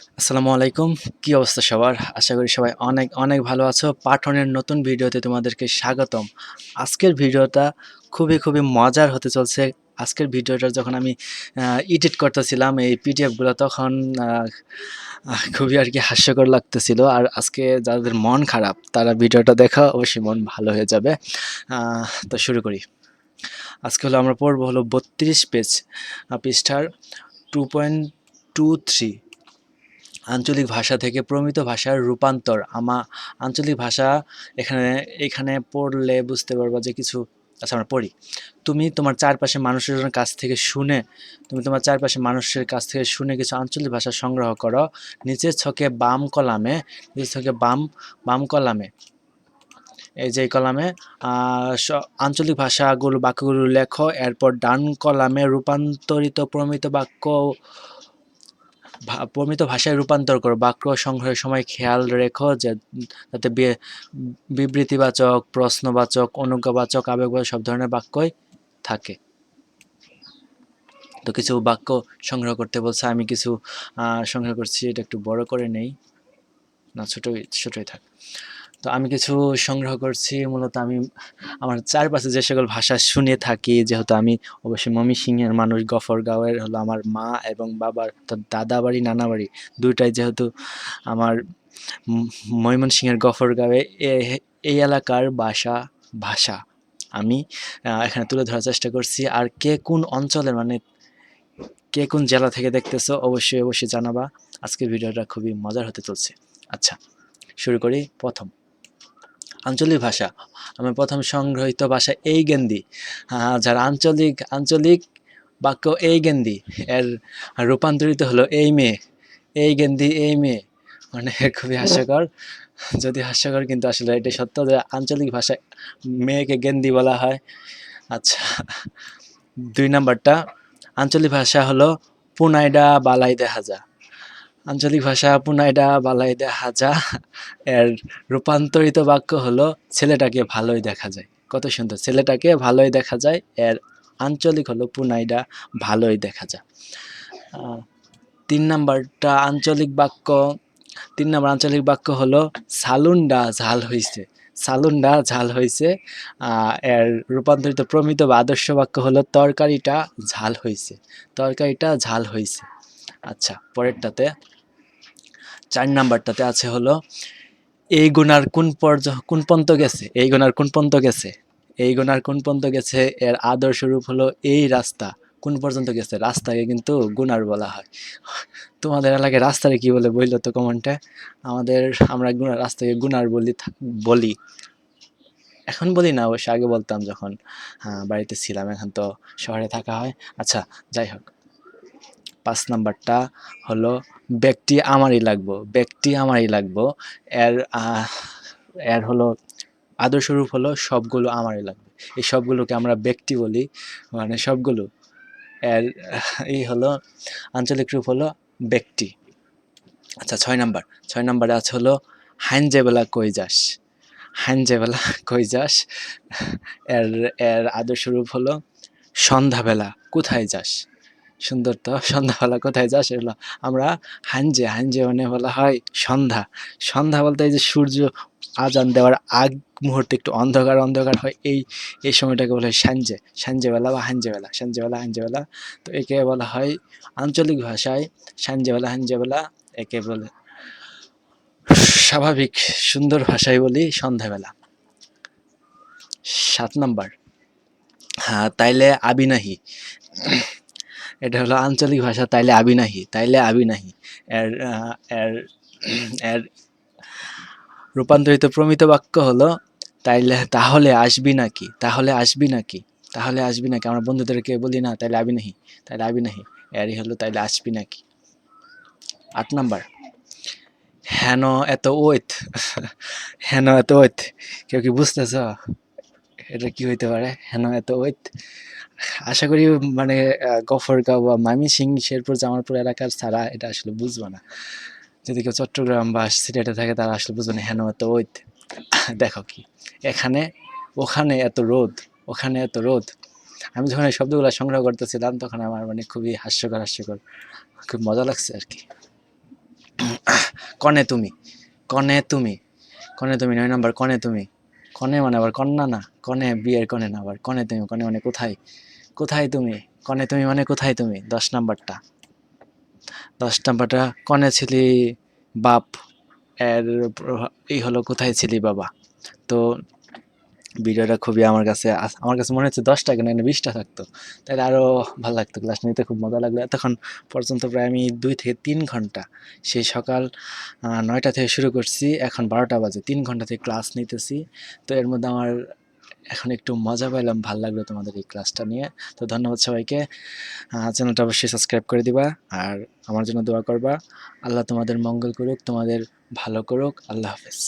আসসালামু আলাইকুম। কি অবস্থা সবার? আশা করি সবাই অনেক অনেক ভালো আছো। পাঠনের নতুন ভিডিওতে তোমাদেরকে স্বাগতম। আজকের ভিডিওটা খুবই খুবই মজার হতে চলছে। আজকের ভিডিওটা যখন আমি এডিট করতেছিলাম এই পিডিএফগুলো তখন খুবই আর কি হাস্যকর লাগতেছিল। আর আজকে যাদের মন খারাপ, তারা ভিডিওটা দেখা, অবশ্যই মন ভালো হয়ে যাবে। তো শুরু করি। আজকে হলো আমরা পড়ব হলো বত্রিশ পেজ পৃষ্ঠার টু পয়েন্ট টু থ্রি আঞ্চলিক ভাষা থেকে প্রমিত ভাষার রূপান্তর। আমা আঞ্চলিক ভাষা এখানে এখানে পড়লে বুঝতে পারবা যে কিছু আচ্ছা আমরা পড়ি। তুমি তোমার চারপাশে মানুষের কাছ থেকে শুনে, তুমি তোমার চারপাশে মানুষের কাছ থেকে শুনে কিছু আঞ্চলিক ভাষা সংগ্রহ করো। নিচের ছকে বাম কলামে, নিচের ছকে বাম বাম কলামে, এই যে কলামে আঞ্চলিক ভাষাগুলো বাক্যগুলো লেখো। এরপর ডান কলামে রূপান্তরিত প্রমিত বাক্য প্রমিত ভাষায় রূপান্তর করো। বাক্য সংগ্রহের সময় খেয়াল রেখো যে, যাতে বিবৃতিবাচক, প্রশ্নবাচক, অনুজ্ঞাবাচক, আবেগবাচক সব ধরনের বাক্যই থাকে। তো কিছু বাক্য সংগ্রহ করতে বলছে, আমি কিছু সংগ্রহ করছি, এটা একটু বড় করে নেই। না, ছোটোই ছোটোই থাক। তো আমি কিছু সংগ্রহ করছি। মূলত আমি আমার চারপাশে যে সকল ভাষা শুনে থাকি, যেহেতু আমি অবশ্যই মমি সিংয়ের মানুষ গফরগাঁওয়ের হলো আমার মা এবং বাবার তো দাদা বাড়ি, নানা বাড়ি, দুইটাই যেহেতু আমার ময়মনসিংহের গফরগাঁওয়ে এই এলাকার ভাষা ভাষা। আমি এখানে তুলে ধরার চেষ্টা করছি। আর কে কোন অঞ্চলের মানে কে কোন জেলা থেকে দেখতেছো, অবশ্যই অবশ্যই জানাবা। আজকের ভিডিওটা খুবই মজার হতে চলছে। আচ্ছা শুরু করি প্রথম। আঞ্চলিক ভাষা। আমার প্রথম সংগ্রহীত ভাষা এই গেন্দি যারা আঞ্চলিক আঞ্চলিক বাক্য এই গেন্দি এর রূপান্তরিত হলো এই মেয়ে। এই গেন্দি এই মেয়ে। মানে খুবই হাস্যকর। যদি হাস্যকর, কিন্তু আসলে এটা সত্য যে আঞ্চলিক ভাষায় মেয়েকে গেন্দি বলা হয়। আচ্ছা দুই নাম্বারটা। আঞ্চলিক ভাষা হলো পুনাইডা বালাই যা আঞ্চলিক ভাষা পুনাইডা বালাই দেখা যা এর রূপান্তরিত বাক্য হলো, ছেলেটাকে ভালোই দেখা যায়। কত সুন্দর, ছেলেটাকে ভালোই দেখা যায়। এর আঞ্চলিক হলো পুনাইডা ভালোই দেখা যায়। তিন নাম্বারটা আঞ্চলিক বাক্য, তিন নাম্বার আঞ্চলিক বাক্য হলো সালুন্ডা ঝাল হইছে। সালুন্ডা ঝাল হইছে। এর রূপান্তরিত প্রমিত বা আদর্শ বাক্য হলো, তরকারিটা ঝাল হইছে। তরকারিটা ঝাল হইছে। আচ্ছা পরেরটাতে চার নাম্বারটাতে আছে হলো এই গুণার কোন পর্য কোন পন্ত গেছে? এই গুণার কোন পন্ত গেছে? এই গুণার কোন পন্ত গেছে? এর আদর্শ রূপ হলো এই রাস্তা। কোন পর্যন্ত গেছে? রাস্তাকে কিন্তু গুনার বলা হয়। তোমাদের এলাকায় রাস্তারে কি বলে বলল তো কমেন্টে? আমাদের আমরা গুনার রাস্তাকে গুনার বলি বলি। এখন বলি না অবশ্য আগে বলতাম যখন হ্যাঁ, বাড়িতে ছিলাম এখন তো শহরে থাকা হয়। আচ্ছা যাই হোক। পাঁচ নাম্বারটা হলো, ব্যক্তি আমারই লাগবো, ব্যক্তি আমারই লাগবো। এর এর হলো আদর্শ রূপ হলো সবগুলো আমারই লাগবে। এই সবগুলোকে আমরা ব্যক্তি বলি মানে সবগুলো। এর এই হলো, আঞ্চলিক রূপ হলো ব্যক্তি। আচ্ছা ছয় নাম্বার। ছয় নাম্বারে আছে হলো, হাইনজেবেলা কই যাস? হাইনজেবেলা কই যাস? এর এর আদর্শ রূপ হলো, সন্ধ্যাবেলা কোথায় যাস? সুন্দর তো সন্ধ্যা সন্ধ্যাবেলা কোথায় যাস এগুলো? আমরা হাঞ্জে হাঞ্জে মানে বলা হয় সন্ধ্যা। সন্ধ্যা বলতে এই যে সূর্য আজান দেওয়ার আগ মুহূর্তে একটু অন্ধকার অন্ধকার হয়, এই এই সময়টাকে বলা হয় সাঞ্জে সাঞ্জেবেলা বা হাঞ্জেবেলা সাঞ্জেবেলা হাঞ্জেবেলা তো একে বলা হয় আঞ্চলিক ভাষায় সাঞ্জেবেলা হাঞ্জেবেলা একে বলে স্বাভাবিক সুন্দর ভাষায় বলি সন্ধ্যাবেলা সাত নাম্বার। হ্যাঁ তাইলে আবি নাহি। এটা হলো আঞ্চলিক ভাষা, তাইলে আবি নাহি, তাইলে আবি নাহি। এর এর এর রূপান্তরিত প্রমিত বাক্য হলো, তাইলে, তাহলে আসবি নাকি, তাহলে আসবি নাকি, তাহলে আসবি নাকি। আমরা বন্ধুদেরকে বলি, না, তাইলে আবি নাহি, তাইলে আবি নাহি। এরই হলো, তাইলে আসবি নাকি। আট নাম্বার। হেন এত ওয়েত, হেন এত ওয়েত, কেউ কি বুঝতেছ? এটা কি হইতে পারে? হেন এত ওয়েত আশা করি মানে গফরগাঁও বা মামি সিং শেরপুর, জামালপুর এলাকার ছাড়া এটা আসলে বুঝব না। যদি কেউ চট্টগ্রাম বা সিলেটে থাকে তারা আসলে বুঝবে না হেন এত ওয়েত দেখো কি, এখানে, ওখানে এত রোদ, ওখানে এত রোদ। আমি যখন এই শব্দগুলো সংগ্রহ করতেছিলাম, তখন আমার মানে খুবই হাস্যকর হাস্যকর, খুব মজা লাগছে আর কি। কনে তুমি কনে তুমি কনে তুমি, নয় নাম্বার, কনে তুমি, কনে মানে আবার কন্যা না? কনে বিয়ের কনে না আবার? কনে তুমি, কনে মানে কোথায়? কোথায় তুমি? কনে তুমি মানে কোথায় তুমি? দশ নাম্বারটা। দশ নাম্বারটা, কনে ছিলি বাপ, এর এই হলো কোথায় ছিলি বাবা? তো ভিডিওটা খুবই আমার কাছে আমার কাছে মনে হচ্ছে দশটা কেন এখানে বিশটা থাকতো। তাহলে আরও ভালো লাগতো ক্লাস নিতে, খুব মজা লাগল। এতক্ষণ পর্যন্ত প্রায় আমি দুই থেকে তিন ঘণ্টা সেই সকাল নয়টা থেকে শুরু করছি। এখন বারোটা বাজে, তিন ঘণ্টা থেকে ক্লাস নিতেছি। তো এর মধ্যে আমার এখন একটু মজা পাইলাম, ভালো লাগল তোমাদের এই ক্লাসটা নিয়ে। তো ধন্যবাদ সবাইকে। চ্যানেলটা অবশ্যই সাবস্ক্রাইব করে দিবা আর আমার জন্য দোয়া করবা। আল্লাহ তোমাদের মঙ্গল করুক, তোমাদের ভালো করুক। আল্লাহ হাফেজ।